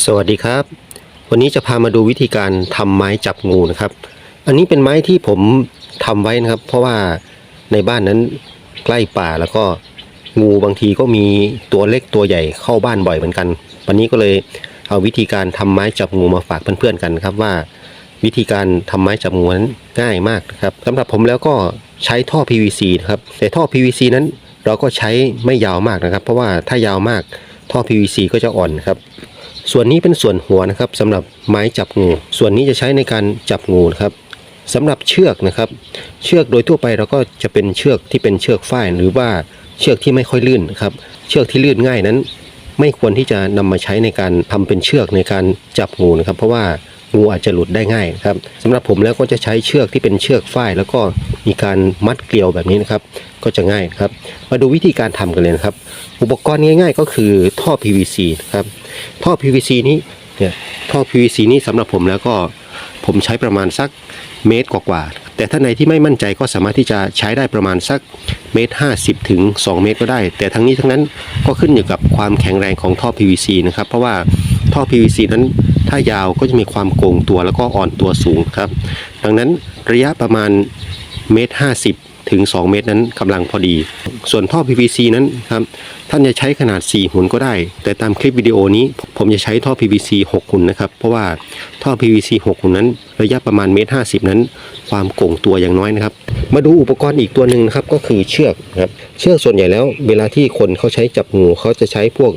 สวัสดีครับ วันนี้จะพามาดูวิธีการทำไม้จับงูนะครับ อันนี้เป็นไม้ที่ผมทำไว้นะครับ เพราะว่าในบ้านนั้นใกล้ป่าแล้วก็งูบางทีก็มีตัวเล็กตัวใหญ่เข้าบ้านบ่อยเหมือนกัน วันนี้ก็เลยเอาวิธีการทำไม้จับงูมาฝากเพื่อนๆกันครับว่า วิธีการทำไม้จับงูนั้นง่ายมากนะครับสำหรับผมแล้วก็ใช้ท่อ PVC นะครับแต่ท่อ PVC นั้นเราก็ใช้ไม่ยาวมากนะครับ เพราะว่าถ้ายาวมากท่อ PVC ก็จะอ่อนครับ ส่วนนี้เป็นส่วนหัวนะครับสำหรับไม้จับงู ส่วนนี้จะใช้ในการจับงูนะครับสำหรับเชือกนะครับ เชือกโดยทั่วไปเราก็จะเป็นเชือกที่เป็นเชือกฝ้ายหรือว่าเชือกที่ไม่ค่อยลื่นครับ เชือกที่ลื่นง่ายนั้น ไม่ควรที่จะนำมาใช้ในการทำเป็นเชือกในการจับงูนะครับ เพราะว่างูอาจจะหลุดได้ง่ายครับสำหรับผมแล้วก็จะใช้เชือกที่เป็นเชือกฝ้าย แล้วก็มีการมัดเกลียวแบบนี้นะครับ ก็จะง่ายครับ มาดูวิธีการทำกันเลยนะครับ อุปกรณ์ง่าย ๆ ก็คือท่อ PVC นะครับ ท่อ PVC นี้เนี่ยท่อ PVC นี้สำหรับผมแล้วก็ผมใช้ประมาณสักเมตรกว่าๆแต่ถ้าในที่ไม่มั่นใจก็สามารถที่จะใช้ได้ประมาณสักเมตรห้าสิบถึง2เมตรก็ได้ แต่ทั้งนี้ทั้งนั้นก็ขึ้นอยู่กับความแข็งแรงของท่อ PVC นะครับ เพราะว่าท่อ PVC นั้นถ้ายาวก็จะมีความโก่งตัวแล้วก็อ่อนตัวสูงครับ ดังนั้นระยะประมาณเมตรห้าสิบ ถึง 2 เมตรนั้นกำลังพอดี ส่วนท่อ PVC นั้นครับท่านจะใช้ขนาด 4 หุ่นก็ได้ แต่ตามคลิปวิดีโอนี้ผมจะใช้ท่อ PVC 6 หุ่นนะครับ เพราะว่าท่อ PVC 6 หุ่นนั้น ระยะประมาณเมตร50นั้น ความโก่งตัวอย่างน้อยนะครับ มาดูอุปกรณ์อีกตัวหนึ่งนะครับก็คือเชือกนะครับเชือกส่วนใหญ่แล้ว เวลาที่คนเขาใช้จับงูเขาจะใช้พวก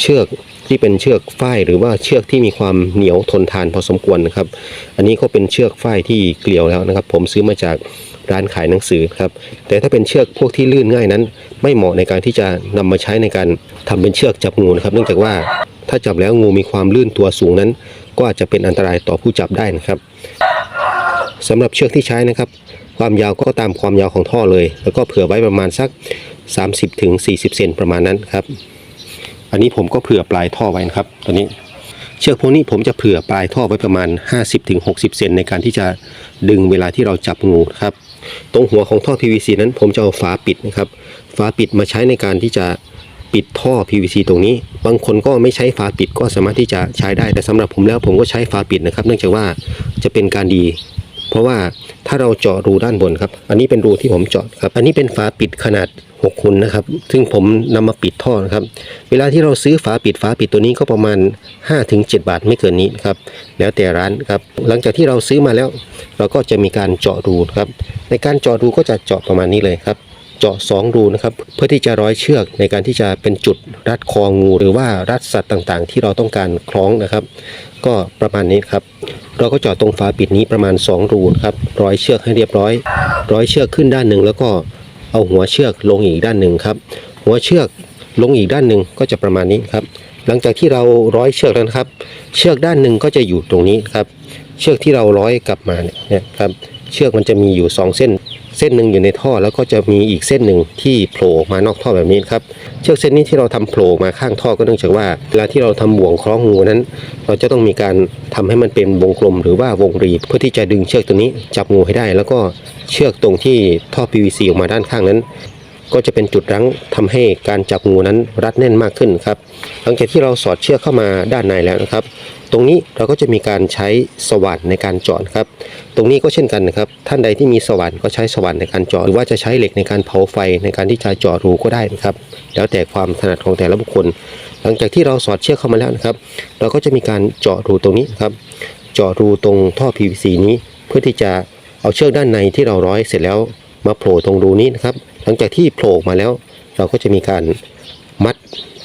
เชือกที่เป็นเชือกฝ้ายหรือว่าเชือกที่มีความเหนียวทนทานพอสมควรนะครับ อันนี้ก็เป็นเชือกฝ้ายที่เกลียวแล้วนะครับ ผมซื้อมาจาก ร้านขายหนังสือครับ แต่ถ้าเป็นเชือกพวกที่ลื่นง่ายนั้น ไม่เหมาะในการที่จะนำมาใช้ในการทำเป็นเชือกจับงูนะครับ เนื่องจากว่าถ้าจับแล้วงูมีความลื่นตัวสูงนั้น ก็อาจจะเป็นอันตรายต่อผู้จับได้นะครับสำหรับเชือกที่ใช้นะครับ ความยาวก็ตามความยาวของท่อเลย แล้วก็เผื่อไว้ประมาณสัก 30-40ถึง40เซนประมาณนั้นครับ อันนี้ผมก็เผื่อปลายท่อไว้นะครับ ตอนนี้ เชือกพวกนี้ผมจะเผื่อปลายท่อไว้ประมาณ 50-60 เซนในการที่จะดึงเวลาที่เราจับงูครับ ตรงหัวของท่อ PVC นั้นผมจะเอาฝาปิดนะครับ ฝาปิดมาใช้ในการที่จะปิดท่อ PVC ตรงนี้ บางคนก็ไม่ใช้ฝาปิดก็สามารถที่จะใช้ได้ แต่สำหรับผมแล้วผมก็ใช้ฝาปิดนะครับ เนื่องจากว่าจะเป็นการดี เพราะว่าถ้าเราเจาะรูด้านบนครับ อันนี้เป็นรูที่ผมเจาะครับ อันนี้เป็นฝาปิดขนาด 6หุ่นะครับ ซึ่งผมนำมาปิดท่อนะครับ เวลาที่เราซื้อฝาปิดฝาปิดตัวนี้ก็ประมาณ 5-7 บาทไม่เกินนี้นครับ แล้วแต่ร้านครับ หลังจากที่เราซื้อมาแล้ว เราก็จะมีการเจาะรูครับ ในการเจาะรูก็จะเจาะประมาณนี้เลยครับ เจาะ 2 รูนะครับ เพื่อที่จะร้อยเชือกในการที่จะเป็นจุดรัดคองู หรือว่ารัดสัตว์ต่างๆ ที่เราต้องการคล้องนะครับ ก็ประมาณนี้ครับ เราก็เจาะตรงฝาปิดนี้ประมาณ 2 รูครับ ร้อยเชือกให้เรียบร้อย ร้อยเชือกขึ้นด้านหนึ่งแล้วก็ เอาหัวเชือกลงอีกด้านหนึ่งครับ หัวเชือกลงอีกด้านหนึ่งก็จะประมาณนี้ครับ หลังจากที่เราร้อยเชือกแล้วครับ เชือกด้านหนึ่งก็จะอยู่ตรงนี้ครับ เชือกที่เราร้อยกลับมาเนี่ยเนี่ยครับ เชือกมันจะมีอยู่ 2 เส้น เส้นหนึ่งอยู่ในท่อแล้วก็จะมีอีกเส้นหนึ่งที่โผล่ออกมานอกท่อแบบนี้ครับเชือกเส้นนี้ที่เราทำโผล่มาข้างท่อก็เนื่องจากว่าเวลาที่เราทำบ่วงคล้องงูนั้น เราจะต้องมีการทำให้มันเป็นวงกลมหรือว่าวงรีเพื่อที่จะดึงเชือกตัวนี้จับงูให้ได้ แล้วก็เชือกตรงที่ท่อ PVC ออกมาด้านข้างนั้น ก็จะเป็นจุดรั้งทำให้การจับงูนั้นรัดแน่นมากขึ้นครับ หลังจากที่เราสอดเชือกเข้ามาด้านในแล้วนะครับ ตรงนี้เราก็จะมีการใช้สว่านในการเจาะครับ ตรงนี้ก็เช่นกันนะครับ ท่านใดที่มีสว่านก็ใช้สว่านในการเจาะหรือว่าจะใช้เหล็กในการเผาไฟในการที่จะเจาะรูก็ได้นะครับ แล้วแต่ความถนัดของแต่ละบุคคล หลังจากที่เราสอดเชือกเข้ามาแล้วนะครับ เราก็จะมีการเจาะรูตรงนี้ครับ เจาะรูตรงท่อ PVC นี้เพื่อที่จะเอาเชือกด้านในที่เราร้อยเสร็จแล้วมาโผล่ตรงรูนี้นะครับ หลังจากที่โผล่ออกมาแล้ว เราก็จะมีการมัด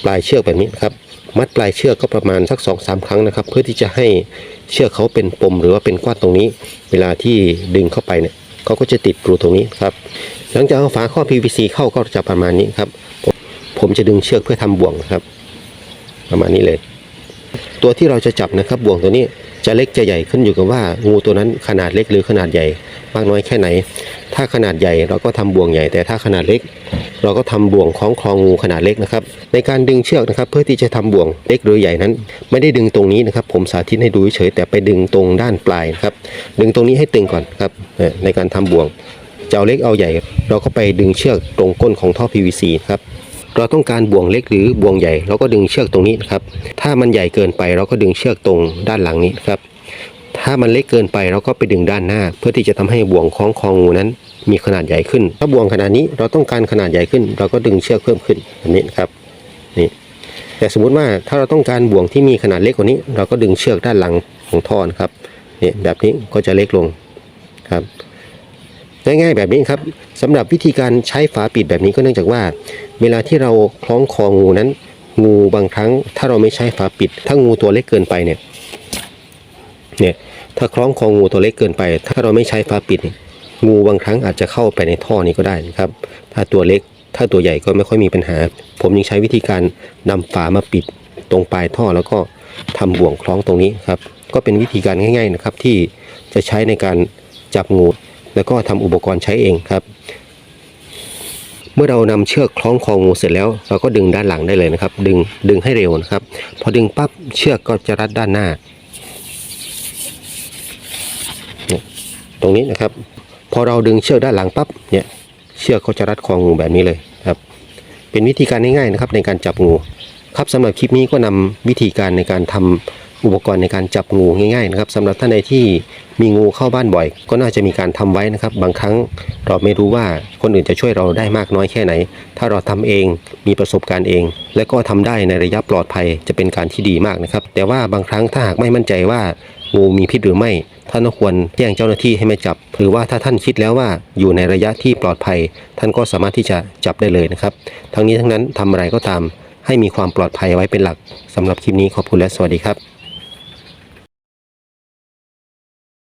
ปลายเชือกแบบนี้นครับ มัดปลายเชือกก็ประมาณสัก2อสาครั้งนะครับ เพื่อที่จะให้เชือกเขาเป็นปมหรือว่าเป็นก้อนตรงนี้ เวลาที่ดึงเข้าไปเนี่ยเขาก็จะติดรูตรงนี้ครับ หลังจากเอาฝาข้อ PVC เข้าก็จะประมาณนี้ครับ ผมผมจะดึงเชือกเพื่อทำบ่วงครับ ประมาณนี้เลย ตัวที่เราจะจับนะครับบ่วงตัวนี้จะเล็กจะใหญ่ขึ้นอยู่กับว่างูตัวนั้นขนาดเล็กหรือขนาดใหญ่ มากน้อยแค่ไหน ถ้าขนาดใหญ่เราก็ทำบ่วงใหญ่ แต่ถ้าขนาดเล็ก เราก็ทำบ่วงคล้องคลองงูขนาดเล็กนะครับ ในการดึงเชือกนะครับ เพื่อที่จะทำบ่วงเล็กหรือใหญ่นั้น ไม่ได้ดึงตรงนี้นะครับ ผมสาธิตให้ดูเฉยแต่ไปดึงตรงด้านปลายนะครับ ดึงตรงนี้ให้ตึงก่อนครับในการทำบ่วงจะเอาเล็กเอาใหญ่ เราก็ไปดึงเชือกตรงก้นของท่อ PVC ครับเราต้องการบ่วงเล็กหรือบ่วงใหญ่ เราก็ดึงเชือกตรงนี้นะครับ ถ้ามันใหญ่เกินไปเราก็ดึงเชือกตรงด้านหลังนี้ครับ ถ้ามันเล็กเกินไปเราก็ไปดึงด้านหน้า เพื่อที่จะทำให้บ่วงคล้องคองูนั้น มีขนาดใหญ่ขึ้น ถ้าบ่วงขนาดนี้เราต้องการขนาดใหญ่ขึ้น เราก็ดึงเชือกเพิ่มขึ้นแบบนี้นะครับนี่แต่สมมุติว่าถ้าเราต้องการบ่วงที่มีขนาดเล็กกว่านี้ เราก็ดึงเชือกด้านหลังของท่อนครับนี่แบบนี้ก็จะเล็กลงครับง่ายๆแบบนี้ครับสำหรับวิธีการใช้ฝาปิดแบบนี้ก็เนื่องจากว่า เวลาที่เราคล้องคองูนั้น งูบางครั้ง ถ้าเราไม่ใช้ฝาปิด ถ้างูตัวเล็กเกินไปเนี่ย เนี่ยถ้าคล้องคองูตัวเล็กเกินไป ถ้าเราไม่ใช้ฝาปิด งูบางครั้งอาจจะเข้าไปในท่อนี้ก็ได้นะครับ ถ้าตัวเล็กถ้าตัวใหญ่ก็ไม่ค่อยมีปัญหา ผมยังใช้วิธีการนำฝามาปิดตรงปลายท่อแล้วก็ทำบ่วงคล้องตรงนี้ครับ ก็เป็นวิธีการง่าย ๆนะครับ ที่จะใช้ในการจับงู แล้วก็ทำอุปกรณ์ใช้เองครับ เมื่อเรานำเชือกคล้องคองูเสร็จแล้ว เราก็ดึงด้านหลังได้เลยนะครับ ดึงดึงให้เร็วนะครับ พอดึงปั๊บเชือกก็จะรัดด้านหน้าเนี่ยต รงนี้นะครับ พอเราดึงเชือกด้านหลังปั๊บเนี่ยเชือกก็จะรัดคองูแบบนี้เลยครับ เป็นวิธีการง่ายๆนะครับในการจับงู ครับสำหรับคลิปนี้ก็นำวิธีการในการทำอุปกรณ์ในการจับงูง่ายๆนะครับสำหรับท่านใดที่มีงูเข้าบ้านบ่อย ก็น่าจะมีการทำไว้นะครับ บางครั้งเราไม่รู้ว่าคนอื่นจะช่วยเราได้มากน้อยแค่ไหน ถ้าเราทำเองมีประสบการณ์เอง และก็ทำได้ในระยะปลอดภัยจะเป็นการที่ดีมากนะครับ แต่ว่าบางครั้งถ้าหากไม่มั่นใจว่างูมีพิษหรือไม่ ท่านก็ควรแจ้งเจ้าหน้าที่ให้มาจับ หรือว่าถ้าท่านคิดแล้วว่าอยู่ในระยะที่ปลอดภัย ท่านก็สามารถที่จะจับได้เลยนะครับ ทั้งนี้ทั้งนั้นทำอะไรก็ตาม ให้มีความปลอดภัยไว้เป็นหลักสำหรับคลิปนี้ขอบคุณและสวัสดีครับ